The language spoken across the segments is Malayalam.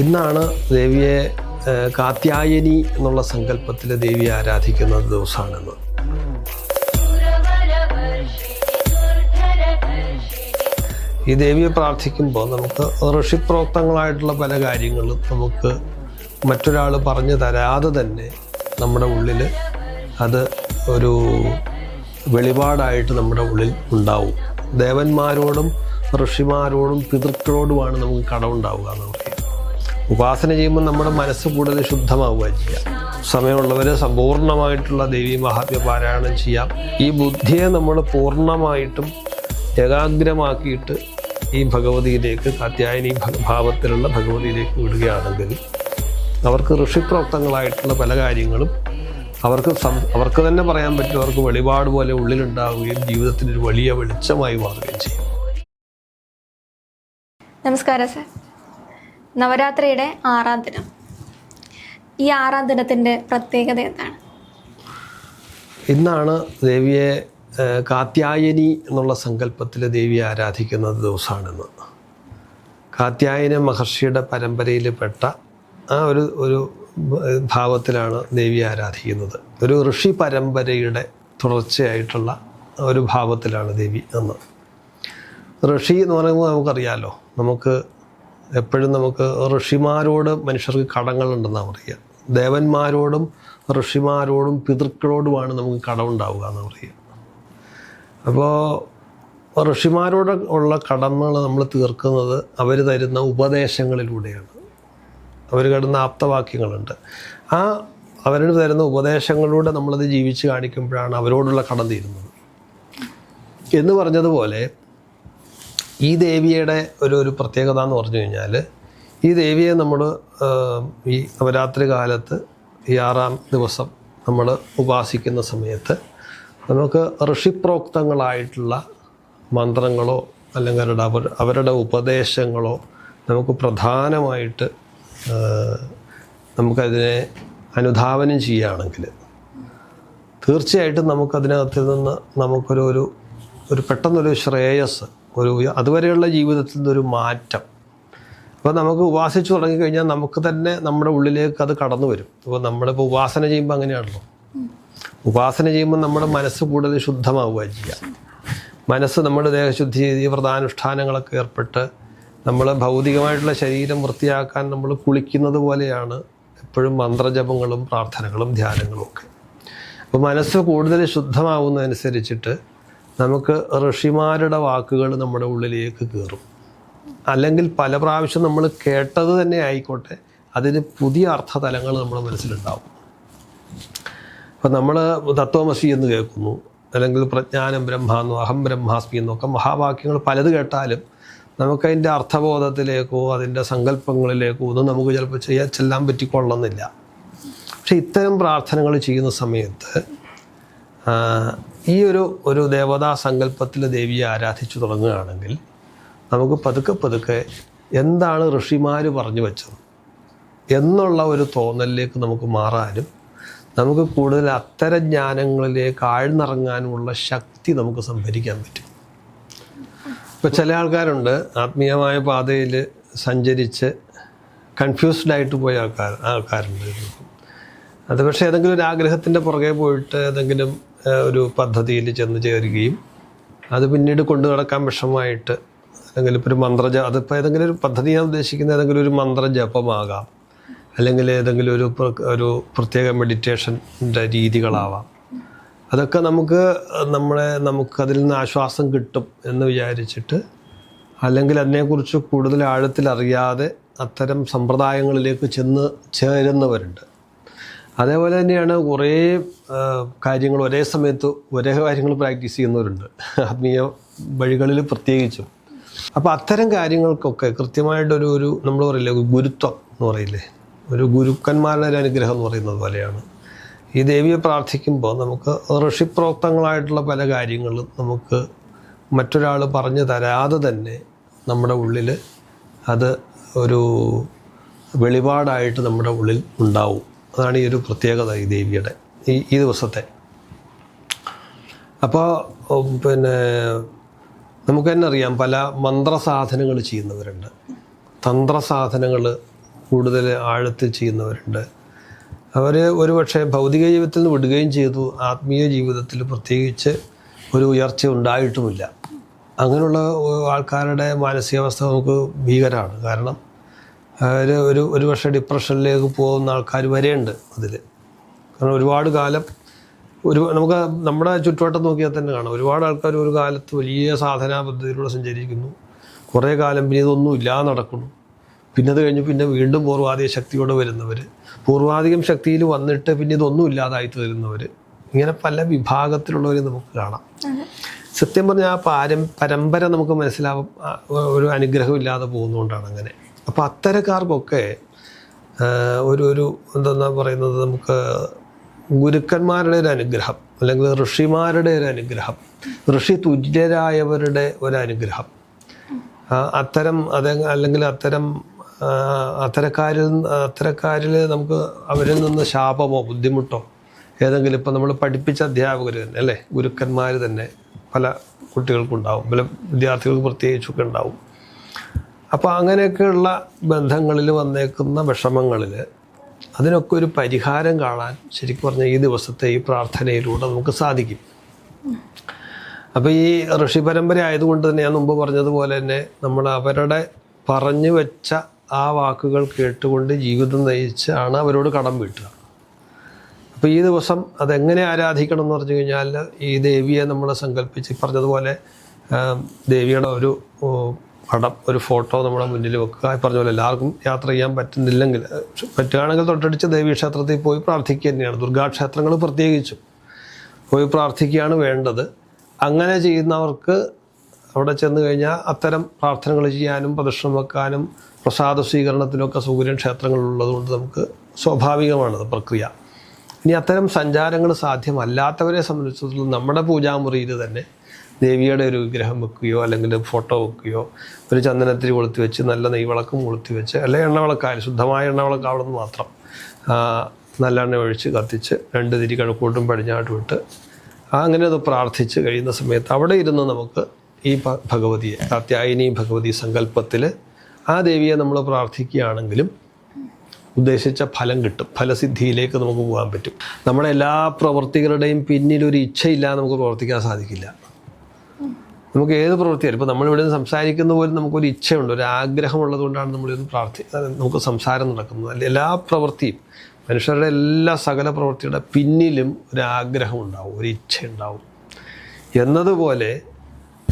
ഇന്നാണ് ദേവിയെ കാത്യായനി എന്നുള്ള സങ്കല്പത്തിൽ ദേവിയെ ആരാധിക്കുന്ന ദിവസമാണെന്ന്. ഈ ദേവിയെ പ്രാർത്ഥിക്കുമ്പോൾ നമുക്ക് ഋഷിപ്രോക്തങ്ങളായിട്ടുള്ള പല കാര്യങ്ങളും നമുക്ക് മറ്റൊരാൾ പറഞ്ഞു തരാതെ തന്നെ നമ്മുടെ ഉള്ളിൽ അത് ഒരു വെളിപാടായിട്ട് നമ്മുടെ ഉള്ളിൽ ഉണ്ടാവും. ദേവന്മാരോടും ഋഷിമാരോടും പിതൃക്കളോടുമാണ് നമുക്ക് കടമുണ്ടാവുക എന്ന് ഉപാസന ചെയ്യുമ്പോൾ നമ്മുടെ മനസ്സ് കൂടുതൽ ശുദ്ധമാവുക ചെയ്യാം. സമയമുള്ളവർ സമ്പൂർണമായിട്ടുള്ള ദേവി മഹാത്മ്യ പാരായണം ചെയ്യാം. ഈ ബുദ്ധിയെ നമ്മൾ പൂർണമായിട്ടും ഏകാഗ്രമാക്കിയിട്ട് ഈ ഭഗവതിയിലേക്ക് കാത്യായനി ഭാവത്തിലുള്ള ഭഗവതിയിലേക്ക് വിടുകയാണെങ്കിൽ അവർക്ക് ഋഷിപ്രോക്തങ്ങളായിട്ടുള്ള പല കാര്യങ്ങളും അവർക്ക് അവർക്ക് തന്നെ പറയാൻ പറ്റും അവർക്ക് വെളിപാട് പോലെ ഉള്ളിലുണ്ടാവുകയും ജീവിതത്തിനൊരു വലിയ വെളിച്ചമായി മാറുകയും ചെയ്യും. നമസ്കാരം സർ. നവരാത്രിയുടെ ആറാം ദിനം. ഈ ആറാം ദിനത്തിന്റെ പ്രത്യേകത എന്താണ്? ഇന്നാണ് ദേവിയെ കാത്യായനി എന്നുള്ള സങ്കല്പത്തിൽ ദേവിയെ ആരാധിക്കുന്ന ദിവസമാണെന്ന് കാത്യായന മഹർഷിയുടെ പരമ്പരയിൽ പെട്ട ആ ഒരു ഒരു ഭാവത്തിലാണ് ദേവിയെ ആരാധിക്കുന്നത്. ഒരു ഋഷി പരമ്പരയുടെ തുടർച്ചയായിട്ടുള്ള ഒരു ഭാവത്തിലാണ് ദേവി എന്ന് ഋഷി എന്ന് പറയുന്നത് നമുക്കറിയാലോ. നമുക്ക് എപ്പോഴും നമുക്ക് ഋഷിമാരോട് മനുഷ്യർക്ക് കടങ്ങളുണ്ടെന്നാണ് പറയുക. ദേവന്മാരോടും ഋഷിമാരോടും പിതൃക്കളോടുമാണ് നമുക്ക് കടമുണ്ടാവുക എന്ന് പറയുക. അപ്പോൾ ഋഷിമാരോട് ഉള്ള കടമകൾ നമ്മൾ തീർക്കുന്നത് അവർ തരുന്ന ഉപദേശങ്ങളിലൂടെയാണ്. അവർ കിടന്ന ആപ്തവാക്യങ്ങളുണ്ട്. ആ അവരോട് തരുന്ന ഉപദേശങ്ങളിലൂടെ നമ്മളത് ജീവിച്ച് കാണിക്കുമ്പോഴാണ് അവരോടുള്ള കടം തീരുന്നത്. എന്ന് പറഞ്ഞതുപോലെ ഈ ദേവിയുടെ ഒരു ഒരു പ്രത്യേകത എന്ന് പറഞ്ഞു കഴിഞ്ഞാൽ ഈ ദേവിയെ നമ്മൾ ഈ നവരാത്രി കാലത്ത് ഈ ആറാം ദിവസം നമ്മൾ ഉപാസിക്കുന്ന സമയത്ത് നമുക്ക് ഋഷിപ്രോക്തങ്ങളായിട്ടുള്ള മന്ത്രങ്ങളോ അല്ലെങ്കിൽ അവരുടെ അവർ അവരുടെ ഉപദേശങ്ങളോ നമുക്ക് പ്രധാനമായിട്ട് നമുക്കതിനെ അനുധാവനം ചെയ്യുകയാണെങ്കിൽ തീർച്ചയായിട്ടും നമുക്കതിനകത്തിൽ നിന്ന് നമുക്കൊരു ഒരു ഒരു പെട്ടെന്നൊരു ശ്രേയസ് ഒരു അതുവരെയുള്ള ജീവിതത്തിൽ നിന്നൊരു മാറ്റം. അപ്പോൾ നമുക്ക് ഉപാസിച്ചു തുടങ്ങിക്കഴിഞ്ഞാൽ നമുക്ക് തന്നെ നമ്മുടെ ഉള്ളിലേക്ക് അത് കടന്നു വരും. ഇപ്പോൾ നമ്മളിപ്പോൾ ഉപാസന ചെയ്യുമ്പോൾ അങ്ങനെയാണല്ലോ. ഉപാസന ചെയ്യുമ്പോൾ നമ്മുടെ മനസ്സ് കൂടുതൽ ശുദ്ധമാവുക ചെയ്യുക മനസ്സ് നമ്മുടെ ദേഹശുദ്ധി ചെയ്ത് വ്രതാനുഷ്ഠാനങ്ങളൊക്കെ ഏർപ്പെട്ട് നമ്മൾ ഭൗതികമായിട്ടുള്ള ശരീരം വൃത്തിയാക്കാൻ നമ്മൾ കുളിക്കുന്നത് പോലെയാണ് എപ്പോഴും മന്ത്രജപങ്ങളും പ്രാർത്ഥനകളും ധ്യാനങ്ങളും ഒക്കെ. അപ്പോൾ മനസ്സ് കൂടുതൽ ശുദ്ധമാവുന്നതനുസരിച്ചിട്ട് നമുക്ക് ഋഷിമാരുടെ വാക്കുകൾ നമ്മുടെ ഉള്ളിലേക്ക് കയറും അല്ലെങ്കിൽ പല പ്രാവശ്യം നമ്മൾ കേട്ടത് തന്നെ ആയിക്കോട്ടെ അതിന് പുതിയ അർത്ഥതലങ്ങൾ നമ്മുടെ മനസ്സിലുണ്ടാവും. അപ്പം നമ്മൾ തത്വമസി എന്ന് കേൾക്കുന്നു അല്ലെങ്കിൽ പ്രജ്ഞാനം ബ്രഹ്മാന്നോ അഹം ബ്രഹ്മാസ്മി എന്നൊക്കെ മഹാവാക്യങ്ങൾ പലത് കേട്ടാലും നമുക്കതിന്റെ അർത്ഥബോധത്തിലേക്കോ അതിന്റെ സങ്കല്പങ്ങളിലേക്കോ ഒന്നും നമുക്ക് ചിലപ്പോൾ ചെയ്യാൻ ചെല്ലാൻ പറ്റിക്കൊള്ളുന്നില്ല പക്ഷേ ഇത്തരം പ്രാർത്ഥനകൾ ചെയ്യുന്ന സമയത്ത് ഈ ഒരു ഒരു ദേവതാ സങ്കല്പത്തിൽ ദേവിയെ ആരാധിച്ചു തുടങ്ങുകയാണെങ്കിൽ നമുക്ക് പതുക്കെ പതുക്കെ എന്താണ് ഋഷിമാർ പറഞ്ഞു വെച്ചത് എന്നുള്ള ഒരു തോന്നലിലേക്ക് നമുക്ക് മാറാനും നമുക്ക് കൂടുതൽ അത്തരം ജ്ഞാനങ്ങളിലേക്ക് ആഴ്ന്നിറങ്ങാനുമുള്ള ശക്തി നമുക്ക് സംഭരിക്കാൻ പറ്റും. ഇപ്പോൾ ചില ആൾക്കാരുണ്ട് ആത്മീയമായ പാതയിൽ സഞ്ചരിച്ച് കൺഫ്യൂസ്ഡ് ആയിട്ട് പോയ ആൾക്കാർ ആൾക്കാരുണ്ട്. അത് പക്ഷേ ഏതെങ്കിലും ഒരു ആഗ്രഹത്തിന്റെ പുറകെ പോയിട്ട് ഏതെങ്കിലും ഒരു പദ്ധതിയിൽ ചെന്ന് ചേരുകയും അത് പിന്നീട് കൊണ്ടു നടക്കാൻ വിഷമമായിട്ട് അല്ലെങ്കിൽ ഇപ്പോൾ ഒരു മന്ത്രജ അതിപ്പോൾ ഏതെങ്കിലും ഒരു പദ്ധതി ഞാൻ ഉദ്ദേശിക്കുന്ന ഏതെങ്കിലും ഒരു മന്ത്രജപമാകാം. അല്ലെങ്കിൽ ഏതെങ്കിലും ഒരു ഒരു പ്രത്യേക മെഡിറ്റേഷന്റെ രീതികളാവാം. അതൊക്കെ നമുക്ക് നമ്മളെ നമുക്ക് അതിൽ നിന്ന് ആശ്വാസം കിട്ടും എന്ന് വിചാരിച്ചിട്ട് അല്ലെങ്കിൽ അതിനെക്കുറിച്ച് കൂടുതൽ ആഴത്തിൽ അറിയാതെ അത്തരം സമ്പ്രദായങ്ങളിലേക്ക് ചെന്ന് ചേരുന്നവരുണ്ട്. അതേപോലെ തന്നെയാണ് കുറേ കാര്യങ്ങൾ ഒരേ സമയത്ത് ഒരേ കാര്യങ്ങൾ പ്രാക്ടീസ് ചെയ്യുന്നവരുണ്ട്. ആത്മീയ വഴികളിൽ പ്രത്യേകിച്ചും. അപ്പോൾ അത്തരം കാര്യങ്ങൾക്കൊക്കെ കൃത്യമായിട്ടൊരു ഒരു നമ്മൾ പറയില്ലേ ഗുരുത്വം എന്ന് പറയില്ലേ? ഒരു ഗുരുക്കന്മാരുടെ ഒരു അനുഗ്രഹം എന്ന് പറയുന്നത് പോലെയാണ്. ഈ ദേവിയെ പ്രാർത്ഥിക്കുമ്പോൾ നമുക്ക് ഋഷിപ്രോക്തങ്ങളായിട്ടുള്ള പല കാര്യങ്ങളും നമുക്ക് മറ്റൊരാൾ പറഞ്ഞു തരാതെ തന്നെ നമ്മുടെ ഉള്ളിൽ അത് ഒരു വെളിപാടായിട്ട് നമ്മുടെ ഉള്ളിൽ ഉണ്ടാവും. അതാണ് ഈ ഒരു പ്രത്യേകത ഈ ദേവിയുടെ ഈ ഈ ദിവസത്തെ. അപ്പോൾ പിന്നെ നമുക്ക് തന്നെ അറിയാം പല മന്ത്രസാധനങ്ങൾ ചെയ്യുന്നവരുണ്ട്. തന്ത്രസാധനങ്ങൾ കൂടുതൽ ആഴത്തിൽ ചെയ്യുന്നവരുണ്ട്. അവർ ഒരുപക്ഷെ ഭൗതിക ജീവിതത്തിൽ നിന്ന് വിടുകയും ചെയ്തു ആത്മീയ ജീവിതത്തിൽ പ്രത്യേകിച്ച് ഒരു ഉയർച്ച ഉണ്ടായിട്ടുമില്ല. അങ്ങനെയുള്ള ആൾക്കാരുടെ മാനസികാവസ്ഥ നമുക്ക് ഭീകരമാണ്. കാരണം അവർ ഒരു ഒരു പക്ഷേ ഡിപ്രഷനിലേക്ക് പോകുന്ന ആൾക്കാർ വരെയുണ്ട് അതിൽ. കാരണം ഒരുപാട് കാലം ഒരു നമുക്ക് നമ്മുടെ ചുറ്റുവട്ടം നോക്കിയാൽ തന്നെ കാണാം. ഒരുപാട് ആൾക്കാർ ഒരു കാലത്ത് വലിയ സാധനാ പദ്ധതിയിലൂടെ സഞ്ചരിക്കുന്നു. കുറേ കാലം പിന്നെ ഇതൊന്നും ഇല്ലാതെ നടക്കുന്നു. പിന്നെ അത് കഴിഞ്ഞ് പിന്നെ വീണ്ടും പൂർവാധിക ശക്തിയോടെ വരുന്നവർ പൂർവാധികം ശക്തിയിൽ വന്നിട്ട് പിന്നെ ഇതൊന്നും ഇല്ലാതായി തീരുന്നവർ ഇങ്ങനെ പല വിഭാഗത്തിലുള്ളവരെ നമുക്ക് കാണാം. സത്യം പറഞ്ഞാൽ ആ പാരം പരമ്പര നമുക്ക് മനസ്സിലാവും. ഒരു അനുഗ്രഹം ഇല്ലാതെ പോകുന്നതുകൊണ്ടാണ് അങ്ങനെ. അപ്പോൾ അത്തരക്കാർക്കൊക്കെ ഒരു ഒരു എന്തെന്നാ പറയുന്നത് നമുക്ക് ഗുരുക്കന്മാരുടെ ഒരു അനുഗ്രഹം അല്ലെങ്കിൽ ഋഷിമാരുടെ ഒരു അനുഗ്രഹം ഋഷി തുല്യരായവരുടെ ഒരു അനുഗ്രഹം. അത്തരം അത് അല്ലെങ്കിൽ അത്തരം അത്തരക്കാരിൽ അത്തരക്കാരിൽ നമുക്ക് അവരിൽ നിന്ന് ശാപമോ ബുദ്ധിമുട്ടോ ഏതെങ്കിലും ഇപ്പം നമ്മൾ പഠിപ്പിച്ച അധ്യാപകർ തന്നെ അല്ലേ? ഗുരുക്കന്മാർ തന്നെ പല കുട്ടികൾക്കുണ്ടാവും പല വിദ്യാർത്ഥികൾക്ക് പ്രത്യേകിച്ചൊക്കെ ഉണ്ടാവും. അപ്പോൾ അങ്ങനെയൊക്കെയുള്ള ബന്ധങ്ങളിൽ വന്നേക്കുന്ന വിഷമങ്ങളിൽ അതിനൊക്കെ ഒരു പരിഹാരം കാണാൻ ശരിക്കും പറഞ്ഞാൽ ഈ ദിവസത്തെ ഈ പ്രാർത്ഥനയിലൂടെ നമുക്ക് സാധിക്കും. അപ്പോൾ ഈ ഋഷി പരമ്പര ആയതുകൊണ്ട് തന്നെ ഞാൻ മുമ്പ് പറഞ്ഞതുപോലെ തന്നെ നമ്മൾ അവരുടെ പറഞ്ഞു വെച്ച ആ വാക്കുകൾ കേട്ടുകൊണ്ട് ജീവിതം നയിച്ചാണ് അവരോട് കടം വീട്ടുക. അപ്പോൾ ഈ ദിവസം അതെങ്ങനെ ആരാധിക്കണം എന്ന് പറഞ്ഞു കഴിഞ്ഞാൽ ഈ ദേവിയെ നമ്മൾ സങ്കല്പിച്ച് പറഞ്ഞതുപോലെ ദേവിയുടെ ഒരു പടം ഒരു ഫോട്ടോ നമ്മുടെ മുന്നിൽ വെക്കുക പറഞ്ഞ പോലെ എല്ലാവർക്കും യാത്ര ചെയ്യാൻ പറ്റുന്നില്ലെങ്കിൽ പറ്റുകയാണെങ്കിൽ തൊട്ടടിച്ച് ദേവീ ക്ഷേത്രത്തിൽ പോയി പ്രാർത്ഥിക്കുക തന്നെയാണ്. ദുർഗാക്ഷേത്രങ്ങൾ പ്രത്യേകിച്ചും പോയി പ്രാർത്ഥിക്കുകയാണ് വേണ്ടത്. അങ്ങനെ ചെയ്യുന്നവർക്ക് അവിടെ ചെന്ന് കഴിഞ്ഞാൽ അത്തരം പ്രാർത്ഥനകൾ ചെയ്യാനും പ്രദക്ഷിണം വെക്കാനും പ്രസാദ സ്വീകരണത്തിനൊക്കെ സൗകര്യം ക്ഷേത്രങ്ങളുള്ളതുകൊണ്ട് നമുക്ക് സ്വാഭാവികമാണത് പ്രക്രിയ. ഇനി അത്തരം സഞ്ചാരങ്ങൾ സാധ്യമല്ലാത്തവരെ സംബന്ധിച്ചിടത്തോളം നമ്മുടെ പൂജാമുറിയിൽ തന്നെ ദേവിയുടെ ഒരു വിഗ്രഹം വെക്കുകയോ അല്ലെങ്കിൽ ഫോട്ടോ വെക്കുകയോ ഒരു ചന്ദനത്തിരി കൊളുത്തി വെച്ച് നല്ല നെയ്വിളക്കും കൊളുത്തി വെച്ച് അല്ലെങ്കിൽ എണ്ണവിളക്കായാലും ശുദ്ധമായ എണ്ണവിളക്കാവണമെന്ന് മാത്രം നല്ല നല്ലെണ്ണ ഒഴിച്ച് കത്തിച്ച് രണ്ട് തിരി കിഴക്കോട്ടും പടിഞ്ഞാട്ടും ഇട്ട് ആ അങ്ങനെ അത് പ്രാർത്ഥിച്ച് കഴിയുന്ന സമയത്ത് അവിടെ ഇരുന്ന് നമുക്ക് ഈ ഭഗവതിയെ കാത്യായനി ഭഗവതി സങ്കല്പത്തിൽ ആ ദേവിയെ നമ്മൾ പ്രാർത്ഥിക്കുകയാണെങ്കിലും ഉദ്ദേശിച്ച ഫലം കിട്ടും ഫലസിദ്ധിയിലേക്ക് നമുക്ക് പോകാൻ പറ്റും. നമ്മുടെ എല്ലാ പിന്നിൽ ഒരു ഇച്ഛയില്ലാതെ നമുക്ക് പ്രവർത്തിക്കാൻ സാധിക്കില്ല. നമുക്ക് ഏത് പ്രവൃത്തിയാലും ഇപ്പോൾ നമ്മളിവിടെ നിന്ന് സംസാരിക്കുന്ന പോലും നമുക്കൊരു ഇച്ഛയുണ്ട് ഒരു ആഗ്രഹമുള്ളത് കൊണ്ടാണ് നമ്മളിന്ന് പ്രാർത്ഥി നമുക്ക് സംസാരം നടക്കുന്നത്. അല്ല എല്ലാ പ്രവൃത്തിയും മനുഷ്യരുടെ എല്ലാ സകല പ്രവൃത്തിയുടെ പിന്നിലും ഒരു ആഗ്രഹം ഉണ്ടാവും ഒരു ഇച്ഛ ഉണ്ടാവും എന്നതുപോലെ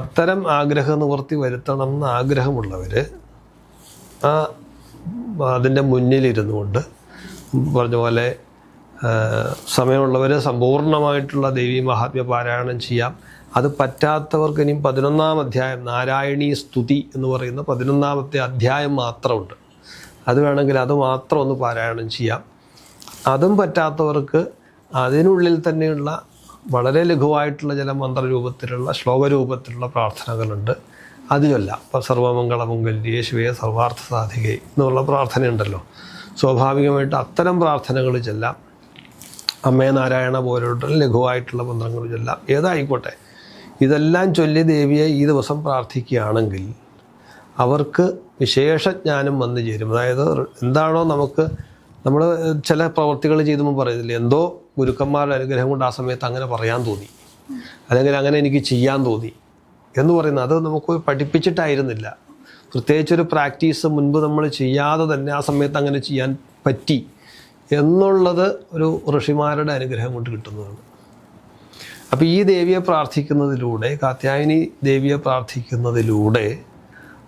അത്തരം ആഗ്രഹ നിവൃത്തി വരുത്തണം എന്ന് ആഗ്രഹമുള്ളവർ ആ അതിന്റെ മുന്നിലിരുന്നു കൊണ്ട് പറഞ്ഞ പോലെ സമയമുള്ളവർ സമ്പൂർണമായിട്ടുള്ള ദേവി മഹാത്മ്യ പാരായണം ചെയ്യാം. അത് പറ്റാത്തവർക്ക് ഇനിയും പതിനൊന്നാം അധ്യായം നാരായണീ സ്തുതി എന്ന് പറയുന്ന പതിനൊന്നാമത്തെ അധ്യായം മാത്രമുണ്ട്. അത് വേണമെങ്കിൽ അത് മാത്രം ഒന്ന് പാരായണം ചെയ്യാം. അതും പറ്റാത്തവർക്ക് അതിനുള്ളിൽ തന്നെയുള്ള വളരെ ലഘുവായിട്ടുള്ള ചില മന്ത്രരൂപത്തിലുള്ള ശ്ലോകരൂപത്തിലുള്ള പ്രാർത്ഥനകളുണ്ട്. അത് ചൊല്ലാം ഇപ്പോൾ സർവമംഗളമംഗല്യേ ശിവേ സർവാർത്ഥ സാധികേ എന്നുള്ള പ്രാർത്ഥനയുണ്ടല്ലോ. സ്വാഭാവികമായിട്ട് അത്തരം പ്രാർത്ഥനകൾ ചെല്ലാം. അമ്മേ നാരായണ പോലുള്ള ലഘുവായിട്ടുള്ള മന്ത്രങ്ങൾ ചെല്ലാം. ഏതായിക്കോട്ടെ ഇതെല്ലാം ചൊല്ലി ദേവിയെ ഈ ദിവസം പ്രാർത്ഥിക്കുകയാണെങ്കിൽ അവർക്ക് വിശേഷജ്ഞാനം വന്നു ചേരും. അതായത് എന്താണോ നമുക്ക് നമ്മൾ ചില പ്രവർത്തികൾ ചെയ്തുമ്പോൾ പറയുന്നില്ല എന്തോ ഗുരുക്കന്മാരുടെ അനുഗ്രഹം കൊണ്ട് ആ സമയത്ത് അങ്ങനെ പറയാൻ തോന്നി. അല്ലെങ്കിൽ അങ്ങനെ എനിക്ക് ചെയ്യാൻ തോന്നി എന്ന് പറയുന്നത് അത് നമുക്ക് പഠിപ്പിച്ചിട്ടായിരുന്നില്ല. പ്രത്യേകിച്ചൊരു പ്രാക്ടീസ് മുൻപ് നമ്മൾ ചെയ്യാതെ തന്നെ ആ സമയത്ത് അങ്ങനെ ചെയ്യാൻ പറ്റി എന്നുള്ളത് ഒരു ഋഷിമാരുടെ അനുഗ്രഹം കൊണ്ട് കിട്ടുന്നതാണ്. അപ്പോൾ ഈ ദേവിയെ പ്രാർത്ഥിക്കുന്നതിലൂടെ കാത്യായനി ദേവിയെ പ്രാർത്ഥിക്കുന്നതിലൂടെ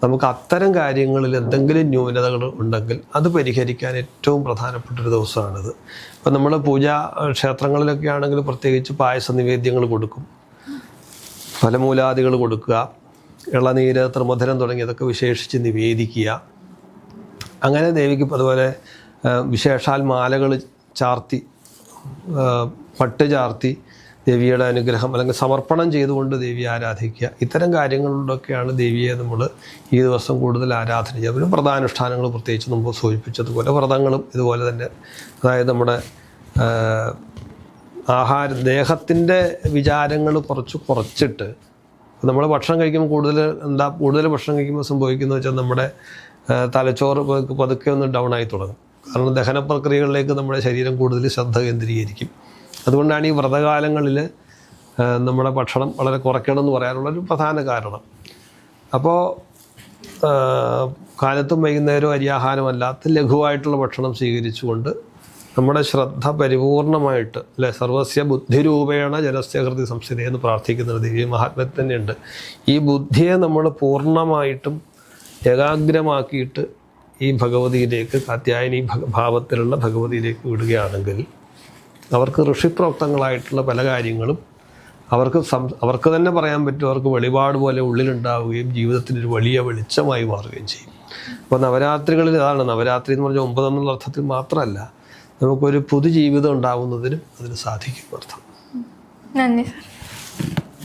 നമുക്ക് അത്തരം കാര്യങ്ങളിൽ എന്തെങ്കിലും ന്യൂനതകൾ ഉണ്ടെങ്കിൽ അത് പരിഹരിക്കാൻ ഏറ്റവും പ്രധാനപ്പെട്ട ഒരു ദിവസമാണിത്. ഇപ്പം നമ്മൾ പൂജാ ക്ഷേത്രങ്ങളിലൊക്കെ ആണെങ്കിൽ പ്രത്യേകിച്ച് പായസ നിവേദ്യങ്ങൾ കൊടുക്കും. ഫലമൂലാദികൾ കൊടുക്കുക. ഇളനീര് ത്രിമധുരം തുടങ്ങിയതൊക്കെ വിശേഷിച്ച് നിവേദിക്കുക. അങ്ങനെ ദേവിക്ക് അതുപോലെ വിശേഷാൽ മാലകൾ ചാർത്തി പട്ട് ചാർത്തി ദേവിയുടെ അനുഗ്രഹം അല്ലെങ്കിൽ സമർപ്പണം ചെയ്തുകൊണ്ട് ദേവിയെ ആരാധിക്കുക. ഇത്തരം കാര്യങ്ങളിലൊക്കെയാണ് ദേവിയെ നമ്മൾ ഈ ദിവസം കൂടുതൽ ആരാധന ചെയ്യുക പിന്നെ വ്രതാനുഷ്ഠാനങ്ങൾ പ്രത്യേകിച്ച് മുമ്പ് സൂചിപ്പിച്ചതുപോലെ വ്രതങ്ങളും ഇതുപോലെ തന്നെ അതായത് നമ്മുടെ ആഹാര ദേഹത്തിന്റെ വിചാരങ്ങൾ കുറച്ച് കുറച്ചിട്ട് നമ്മൾ ഭക്ഷണം കഴിക്കുമ്പോൾ കൂടുതൽ എന്താ കൂടുതൽ ഭക്ഷണം കഴിക്കുമ്പോൾ സംഭവിക്കുന്നത് വെച്ചാൽ നമ്മുടെ തലച്ചോറ് പതുക്കെ ഒന്ന് ഡൗൺ ആയി തുടങ്ങും. കാരണം ദഹന പ്രക്രിയകളിലേക്ക് നമ്മുടെ ശരീരം കൂടുതൽ ശ്രദ്ധ കേന്ദ്രീകരിക്കും. അതുകൊണ്ടാണ് ഈ വ്രതകാലങ്ങളിൽ നമ്മുടെ ഭക്ഷണം വളരെ കുറയ്ക്കണം എന്ന് പറയാനുള്ള ഒരു പ്രധാന കാരണം. അപ്പോൾ കാലത്തും വൈകുന്നേരവും അരിയാഹാരമല്ലാത്ത ലഘുവായിട്ടുള്ള ഭക്ഷണം സ്വീകരിച്ചുകൊണ്ട് നമ്മുടെ ശ്രദ്ധ പരിപൂർണമായിട്ട് അല്ലെ സർവസ്യ ബുദ്ധിരൂപേണ ജനസ്യകൃതി സംസ്ഥിതി എന്ന് പ്രാർത്ഥിക്കുന്ന ഈ മഹാത്മ്യത്തിൽ തന്നെയുണ്ട്. ഈ ബുദ്ധിയെ നമ്മൾ പൂർണമായിട്ടും ഏകാഗ്രമാക്കിയിട്ട് ഈ ഭഗവതിയിലേക്ക് കാത്യായനി ഭാവത്തിലുള്ള ഭഗവതിയിലേക്ക് വിടുകയാണെങ്കിൽ അവർക്ക് ഋഷിപ്രോക്തങ്ങളായിട്ടുള്ള പല കാര്യങ്ങളും അവർക്ക് സം അവർക്ക് തന്നെ പറയാൻ പറ്റും അവർക്ക് വെളിപാട് പോലെ ഉള്ളിലുണ്ടാവുകയും ജീവിതത്തിന് ഒരു വലിയ വെളിച്ചമായി മാറുകയും ചെയ്യും. അപ്പോൾ നവരാത്രികളിൽ ഇതാണ് നവരാത്രി എന്ന് പറഞ്ഞാൽ ഒമ്പത് എന്നുള്ള അർത്ഥത്തിൽ മാത്രമല്ല നമുക്കൊരു പുതുജീവിതം ഉണ്ടാവുന്നതിനും അതിന് സാധിക്കും അർത്ഥം. നന്ദി